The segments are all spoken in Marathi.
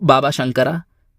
बाबा शंकरा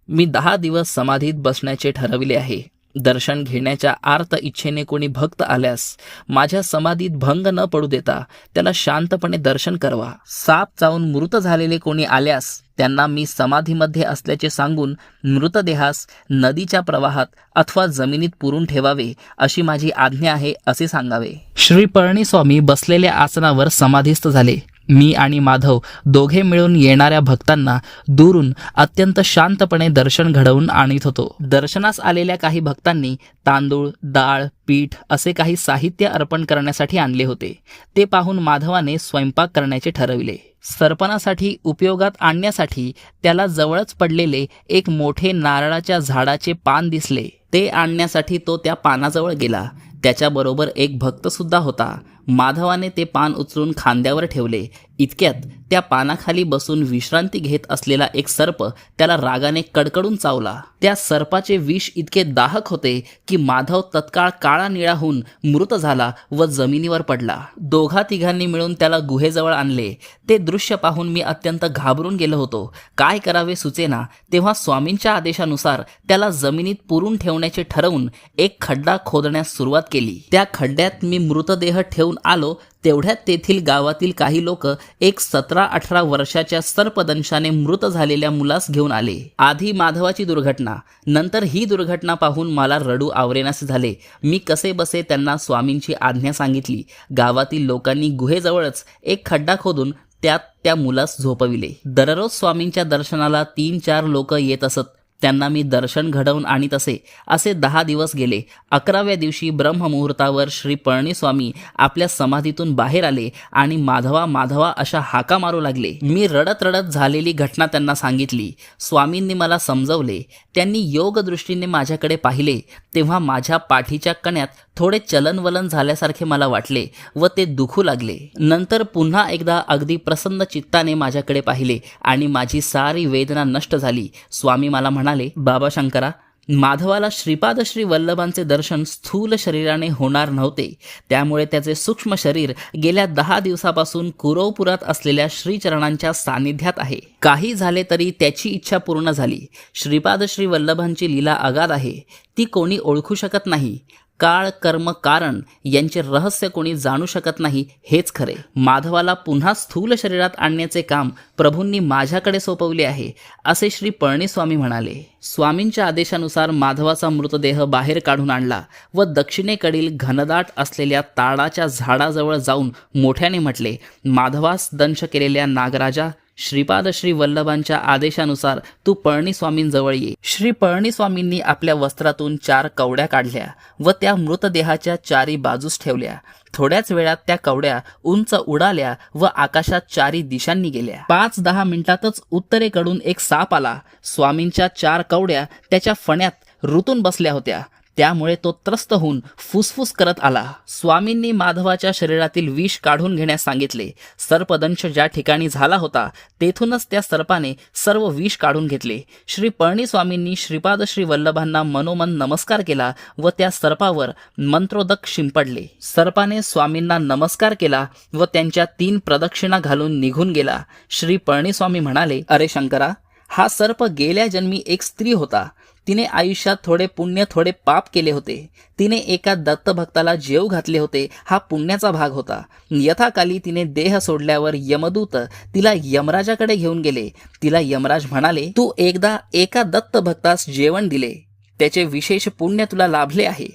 मी दहा दिवस समाधीत बसण्याचे ठरविले आहे. दर्शन घेण्याच्या आर्त इच्छेने कोणी भक्त आल्यास माझ्या समाधीत भंग न पडू देता त्याला शांतपणे दर्शन करवा. साप चावून मृत झालेले कोणी आल्यास त्यांना मी समाधीमध्ये असल्याचे सांगून मृतदेहास नदीच्या प्रवाहात अथवा जमिनीत पुरून ठेवावे अशी माझी आज्ञा आहे असे सांगावे. श्री पळणीस्वामी बसलेल्या आसनावर समाधीस्थ झाले. मी आणि माधव दोघे मिळून येणाऱ्या भक्तांना दुरून अत्यंत शांतपणे दर्शन घडवून आणीत होतो. दर्शनास आलेल्या काही भक्तांनी तांदूळ डाळ पीठ असे काही साहित्य अर्पण करण्यासाठी आणले होते. ते पाहून माधवाने स्वयंपाक करण्याचे ठरविले. सर्पणासाठी उपयोगात आणण्यासाठी त्याला जवळच पडलेले एक मोठे नारळाच्या झाडाचे पान दिसले. ते आणण्यासाठी तो त्या पानाजवळ गेला. त्याच्याबरोबर एक भक्तसुद्धा होता. माधवाने ते पान उचलून खांद्यावर ठेवले. इतक्यात त्या पानाखाली बसून विश्रांती घेत असलेला एक सर्प त्याला रागाने कडकडून चावला. त्या सर्पाचे विष इतके दाहक होते की माधव तत्काळ काळा निळा होऊन मृत झाला व जमिनीवर पडला. दोघा तिघांनी मिळून त्याला गुहेजवळ आणले. ते दृश्य पाहून मी अत्यंत घाबरून गेलो होतो. काय करावे सुचेना तेव्हा स्वामींच्या आदेशानुसार त्याला जमिनीत पुरून ठेवण्याचे ठरवून एक खड्डा खोदण्यास सुरुवात केली. त्या खड्ड्यात मी मृतदेह ठेवून आलो तेवढ्यात तेथील गावातील काही लोक एक सतरा अठरा वर्षाच्या सर्पदंशाने मृत झालेल्या मुलास घेऊन आले. आधी माधवाची दुर्घटना नंतर ही दुर्घटना पाहून मला रडू आवरेनासे झाले. मी कसे बसे त्यांना स्वामींची आज्ञा सांगितली. गावातील लोकांनी गुहेजवळच एक खड्डा खोदून त्यात त्या मुलास झोपविले. दररोज स्वामींच्या दर्शनाला तीन चार लोक येत असत. त्यांना मी दर्शन घडवून आणीत असे असे दहा दिवस गेले. अकराव्या दिवशी ब्रह्ममुहूर्तावर श्री पळणीस्वामी आपल्या समाधीतून बाहेर आले आणि माधवा माधवा अशा हाका मारू लागले. मी रडत रडत झालेली घटना त्यांना सांगितली. स्वामींनी मला समजवले. त्यांनी योगदृष्टीने माझ्याकडे पाहिले. तेव्हा माझ्या पाठीच्या कण्यात थोडे चलनवलन झाल्यासारखे मला वाटले व ते दुखू लागले. नंतर पुन्हा एकदा अगदी प्रसन्न चित्ताने माझ्याकडे पाहिले आणि माझी सारी वेदना नष्ट झाली. स्वामी मला म्हणाले बाबा शंकरा माधवाला श्रीपाद श्री वल्लभांचे दर्शन स्थूल शरीराने होणार नव्हते. त्यामुळे त्याचे सूक्ष्म शरीर गेल्या दहा दिवसापासून कुरवपुरात असलेल्या श्रीचरणांच्या सानिध्यात आहे. काही झाले तरी त्याची इच्छा पूर्ण झाली. श्रीपाद श्री वल्लभांची लीला अगाध आहे. ती कोणी ओळखू शकत नाही. काळ कर्म कारण यांचे रहस्य कोणी जाणू शकत नाही हेच खरे. माधवाला पुन्हा स्थूल शरीरात आणण्याचे काम प्रभूंनी माझ्याकडे सोपवले आहे असे श्री पळणीस्वामी म्हणाले. स्वामींच्या आदेशानुसार माधवाचा मृतदेह बाहेर काढून आणला व दक्षिणेकडील घनदाट असलेल्या ताडाच्या झाडाजवळ जाऊन मोठ्याने म्हटले माधवास दंश केलेल्या नागराजा श्रीपाद श्री वल्लभांच्या आदेशानुसार तू पळणीस्वामींजवळ ये. श्री पळणीस्वामींनी आपल्या वस्त्रातून चार कवड्या काढल्या व त्या मृतदेहाच्या चारी बाजूस ठेवल्या. थोड्याच वेळात त्या कवड्या उंच उडाल्या व आकाशात चारी दिशांनी गेल्या. पाच दहा मिनिटातच उत्तरेकडून एक साप आला. स्वामींच्या चार कवड्या त्याच्या फण्यात रुतून बसल्या होत्या. त्यामुळे तो त्रस्त होऊन फुसफुस करत आला. स्वामींनी माधवाच्या शरीरातील विष काढून घेण्यास सांगितले. सर्पदंश ज्या ठिकाणी झाला होता तेथूनच त्या सर्पाने सर्व विष काढून घेतले. श्री पळणीस्वामींनी श्रीपाद श्री वल्लभांना मनोमन नमस्कार केला व त्या सर्पावर मंत्रोदक शिंपडले. सर्पाने स्वामींना नमस्कार केला व त्यांच्या तीन प्रदक्षिणा घालून निघून गेला. श्री पळणीस्वामी म्हणाले अरे शंकरा हा सर्प गेल्या जन्मी एक स्त्री होता. तिने आयुष्यात थोडे पुण्य थोडे पाप केले होते. तिने एका दत्तभक्ताला जेव घातले होते. हा पुण्याचा भाग होता. यथाकाली तिने देह सोडल्यावर यमदूत तिला यमराजाकडे घेऊन गेले. तिला यमराज म्हणाले तू एकदा एका दत्तभक्तास जेवण दिले. त्याचे विशेष पुण्य तुला लाभले आहे.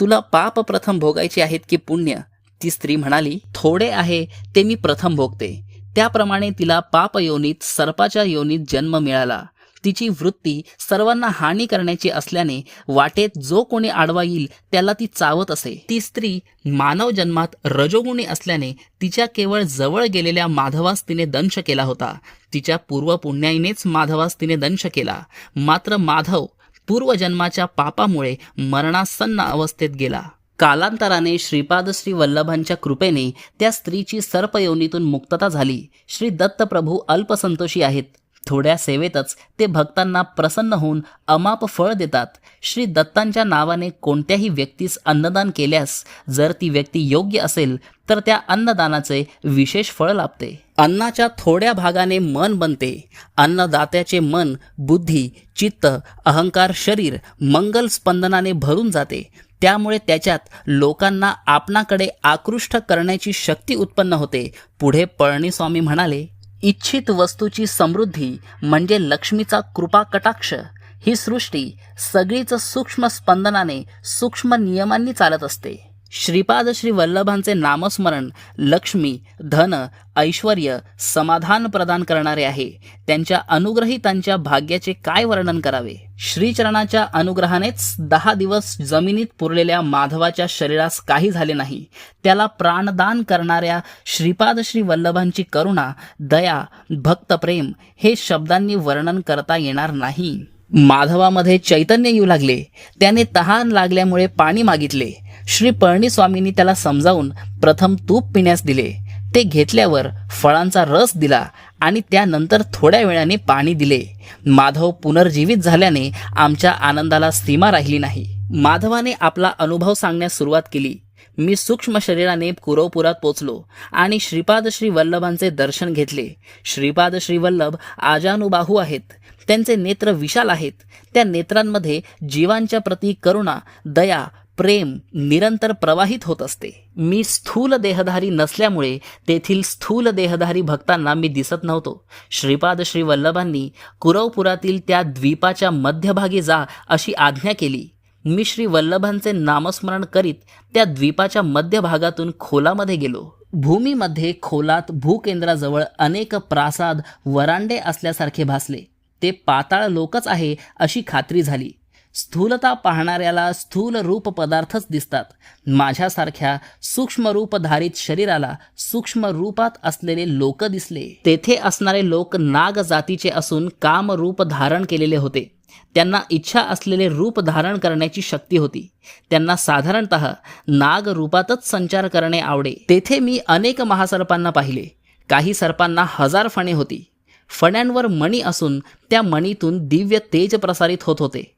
तुला पाप प्रथम भोगायचे आहेत की पुण्य? ती स्त्री म्हणाली थोडे आहे ते मी प्रथम भोगते. त्याप्रमाणे तिला पाप योनीत सर्पाच्या योनीत जन्म मिळाला. तिची वृत्ती सर्वांना हानी करण्याची असल्याने वाटेत जो कोणी आडवा येईल त्याला ती चावत असे. ती स्त्री मानव जन्मात रजोगुणी असल्याने तिच्या केवळ जवळ गेलेल्या माधवास तिने दंश केला होता. तिच्या पूर्वपुण्याईनेच माधवास तिने दंश केला. मात्र माधव पूर्वजन्माच्या पापामुळे मरणासन्न अवस्थेत गेला. कालांतराने श्रीपाद श्री वल्लभांच्या कृपेने त्या स्त्रीची सर्पयोनीतून मुक्तता झाली. श्री दत्तप्रभू अल्पसंतोषी आहेत. थोड्या सेवेतच ते भक्तांना प्रसन्न होऊन अमाप फळ देतात. श्री दत्तांच्या नावाने कोणत्याही व्यक्तीस अन्नदान केल्यास जर ती व्यक्ती योग्य असेल तर त्या अन्नदानाचे विशेष फळ लाभते. अन्नाच्या थोड्या भागाने मन बनते. अन्नदात्याचे मन बुद्धी चित्त अहंकार शरीर मंगल स्पंदनाने भरून जाते. त्यामुळे त्याच्यात लोकांना आपणाकडे आकृष्ट करण्याची शक्ती उत्पन्न होते. पुढे पळणीस्वामी म्हणाले इच्छित वस्तूची समृद्धी म्हणजे लक्ष्मीचा कृपा कटाक्ष. ही सृष्टी सगळीच सूक्ष्म स्पंदनाने सूक्ष्म नियमांनी चालत असते. श्रीपाद श्री वल्लभांचे नामस्मरण लक्ष्मी धन ऐश्वर समाधान प्रदान करणारे आहे. त्यांच्या अनुग्रहितांच्या भाग्याचे काय वर्णन करावे? श्रीचरणाच्या अनुग्रहानेच दहा दिवस जमिनीत पुरलेल्या माधवाच्या शरीरास काही झाले नाही. त्याला प्राणदान करणाऱ्या श्रीपाद श्री वल्लभांची करुणा दया भक्तप्रेम हे शब्दांनी वर्णन करता येणार नाही. माधवामध्ये चैतन्य येऊ लागले. त्याने तहान लागल्यामुळे पाणी मागितले. श्री पळणीस्वामींनी त्याला समजावून प्रथम तूप पिण्यास दिले. ते घेतल्यावर फळांचा रस दिला आणि त्यानंतर थोड्या वेळाने पाणी दिले. माधव पुनर्जीवित झाल्याने आमच्या आनंदाला सीमा राहिली नाही. माधवाने आपला अनुभव सांगण्यास सुरुवात केली. मी सूक्ष्म शरीराने कुरवपुरात पोचलो आणि श्रीपाद श्री वल्लभांचे दर्शन घेतले. श्रीपाद श्री वल्लभ आजानुबाहू आहेत. त्यांचे नेत्र विशाल आहेत. त्या नेत्रांमध्ये जीवांच्या प्रती करुणा दया प्रेम निरंतर प्रवाहित होत असते. मी स्थूल देहधारी नसल्यामुळे तेथील स्थूल देहधारी भक्तांना मी दिसत नव्हतो. श्रीपाद श्री वल्लभांनी कुरवपुरातील त्या द्वीपाच्या मध्यभागी जा अशी आज्ञा केली. मी श्री वल्लभांचे नामस्मरण करीत त्या द्वीपाच्या मध्यभागातून खोलामध्ये गेलो. भूमीमध्ये खोलात भूकेंद्राजवळ अनेक प्रासाद वरांडे असल्यासारखे भासले. ते पाताळ लोकच आहे अशी खात्री झाली. स्थूलता पाहणाऱ्याला स्थूल रूप पदार्थच दिसतात. माझ्यासारख्या सूक्ष्म रूपधारित शरीराला सूक्ष्म रूपात असलेले लोक दिसले. तेथे असणारे लोक नाग जातीचे असून कामरूप धारण केलेले होते. त्यांना इच्छा असलेले रूप धारण करण्याची शक्ती होती. त्यांना साधारणत नाग रूपातच संचार करणे आवडे. तेथे मी अनेक महासर्पांना पाहिले. काही सर्पांना हजार फणे होती. फण्यांवर मणी असून त्या मणीतून दिव्य तेज प्रसारित होत होते.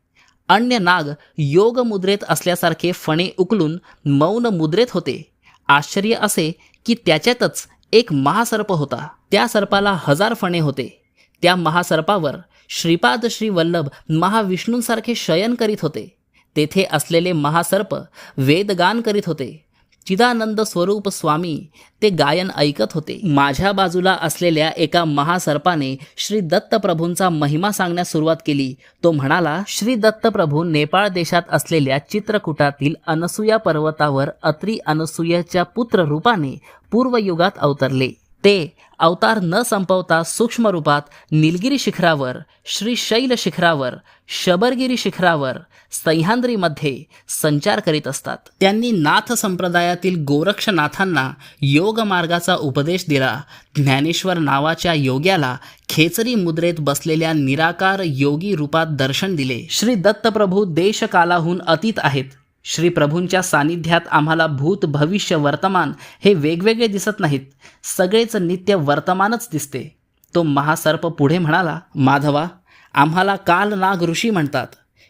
अन्य नाग योग मुद्रेत असल्यासारखे फणे उकलून मौन मुद्रेत होते. आश्चर्य असे की त्याच्यातच एक महासर्प होता. त्या सर्पाला हजार फणे होते. त्या महासर्पावर श्रीपाद श्री वल्लभ महाविष्णूंसारखे शयन करीत होते. तेथे असलेले महासर्प वेदगान करीत होते. चिदानंद स्वरूप स्वामी ते गायन ऐकत होते. माझ्या बाजूला असलेल्या एका महासर्पाने श्री दत्तप्रभूंचा महिमा सांगण्यास सुरुवात केली. तो म्हणाला श्री दत्तप्रभू नेपाळ देशात असलेल्या चित्रकूटातील अनसुया पर्वतावर अत्री अनसुयाच्या पुत्र रूपाने पूर्वयुगात अवतरले. ते अवतार न संपवता सूक्ष्म रूपात निलगिरी शिखरावर श्री शैल शिखरावर शबरगिरी शिखरावर सह्याद्रीमध्ये संचार करीत असतात. त्यांनी नाथ संप्रदायातील गोरक्षनाथांना योग मार्गाचा उपदेश दिला. ज्ञानेश्वर नावाच्या योग्याला खेचरी मुद्रेत बसलेल्या निराकार योगी रूपात दर्शन दिले. श्री दत्तप्रभू देशकालाहून अतीत आहेत. श्री प्रभूंच्या सानिध्यात आम्हाला भूत भविष्य वर्तमान हे वेगवेगळे दिसत नाहीत. सगळेच नित्य वर्तमानच दिसते. तो महासर्प पुढे म्हणाला माधवा आम्हाला काल नाग ऋषी म्हणतात.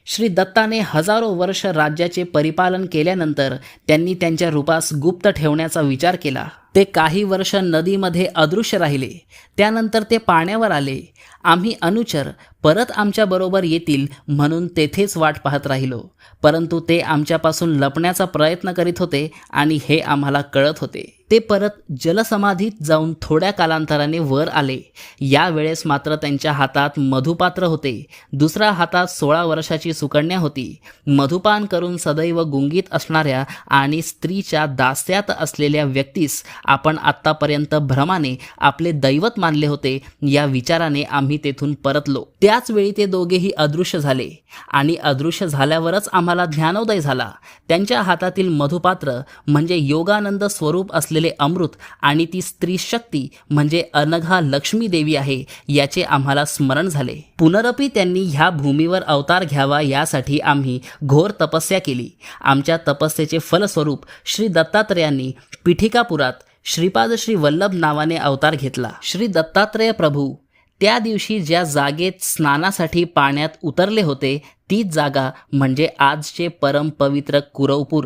श्री दत्ताने हजारो वर्ष राज्याचे परिपालन केल्यानंतर त्यांनी त्यांच्या रूपास गुप्त ठेवण्याचा विचार केला. ते काही वर्ष नदीमध्ये अदृश्य राहिले. त्यानंतर ते पाण्यावर आले. आम्ही अनुचर परत आमच्याबरोबर येतील म्हणून तेथेच वाट पाहत राहिलो. परंतु ते आमच्यापासून लपण्याचा प्रयत्न करीत होते आणि हे आम्हाला कळत होते. ते परत जलसमाधीत जाऊन थोड्या कालांतराने वर आले. यावेळेस मात्र त्यांच्या हातात मधुपात्र होते. दुसऱ्या हातात सोळा वर्षाची सुकन्या होती. मधुपान करून सदैव गुंगीत असणाऱ्या आणि स्त्रीच्या दास्यात असलेल्या व्यक्तीस आपण आत्तापर्यंत भ्रमाने आपले दैवत मानले होते या विचाराने आम्ही तेथून परतलो. त्याचवेळी ते दोघेही अदृश्य झाले आणि अदृश्य झाल्यावरच आम्हाला ज्ञानोदय झाला. त्यांच्या हातातील मधुपात्र म्हणजे योगानंद स्वरूप असलेले अमृत आणि ती स्त्री शक्ती म्हणजे अनघा लक्ष्मी देवी आहे याचे आम्हाला स्मरण झाले. पुनरपी त्यांनी ह्या भूमीवर अवतार घ्यावा यासाठी आम्ही घोर तपस्या केली. आमच्या तपस्येचे फलस्वरूप श्री दत्तात्रेयांनी पिठिकापुरात श्रीपाद श्री वल्लभ नावाने अवतार घेतला. श्री दत्तात्रेय प्रभू त्या दिवशी ज्या जागेत स्नानासाठी पाण्यात उतरले होते तीच जागा म्हणजे आजचे परमपवित्र कुरवपूर.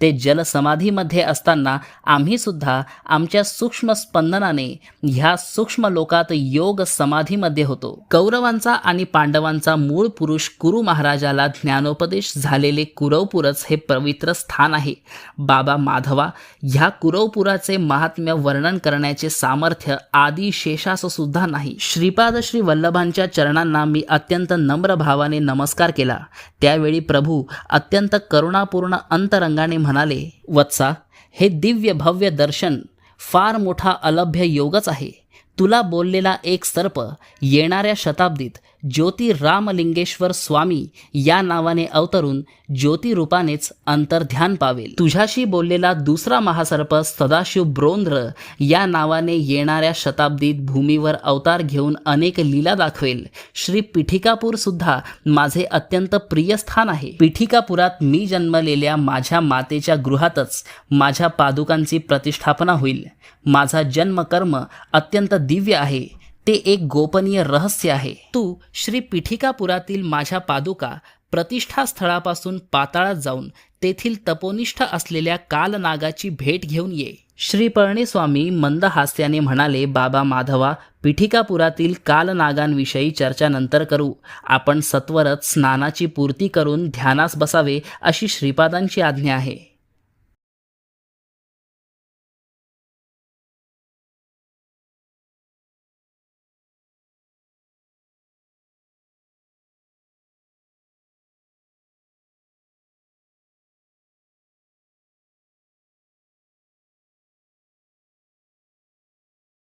ते जलसमाधीमध्ये असताना आम्हीसुद्धा आमच्या सूक्ष्म स्पंदनाने ह्या सूक्ष्म लोकात योग समाधीमध्ये होतो. कौरवांचा आणि पांडवांचा मूळ पुरुष कुरु महाराजाला ज्ञानोपदेश झालेले कुरवपूरच हे पवित्र स्थान आहे. बाबा माधवा ह्या कुरवपुराचे महात्म्य वर्णन करण्याचे सामर्थ्य आदी शेषास सुद्धा नाही. श्रीपाद श्री वल्लभांच्या चरणांना मी अत्यंत नम्र भावाने नमस्कार केला. त्यावेळी प्रभू अत्यंत करुणापूर्ण अंतरंगाने म्हणाले वत्सा हे दिव्य भव्य दर्शन फार मोठा अलभ्य योगच आहे. तुला बोललेला एक सर्प येणाऱ्या शताब्दीत ज्योती रामलिंगेश्वर स्वामी या नावाने अवतरून ज्योतिरूपानेच अंतर्ध्यान पावेल. तुझ्याशी बोललेला दुसरा महासर्प सदाशिव ब्रोंद्र या नावाने येणाऱ्या शताब्दीत भूमीवर अवतार घेऊन अनेक लीला दाखवेल. श्री पिठिकापूर सुद्धा माझे अत्यंत प्रिय स्थान आहे. पिठिकापुरात मी जन्मलेल्या माझ्या मातेच्या गृहातच माझ्या पादुकांची प्रतिष्ठापना होईल. माझा जन्मकर्म अत्यंत दिव्य आहे. ते एक गोपनीय रहस्य आहे. तू श्री पिठिकापुरातील माझ्या पादुका प्रतिष्ठास्थळापासून पाताळात जाऊन तेथील तपोनिष्ठ असलेल्या कालनागाची भेट घेऊन ये. श्री पळणीस्वामी मंद हास्याने म्हणाले बाबा माधवा पिठिकापुरातील कालनागांविषयी चर्चा नंतर करू. आपण सत्वरच स्नानाची पूर्ती करून ध्यानास बसावे अशी श्रीपादांची आज्ञा आहे.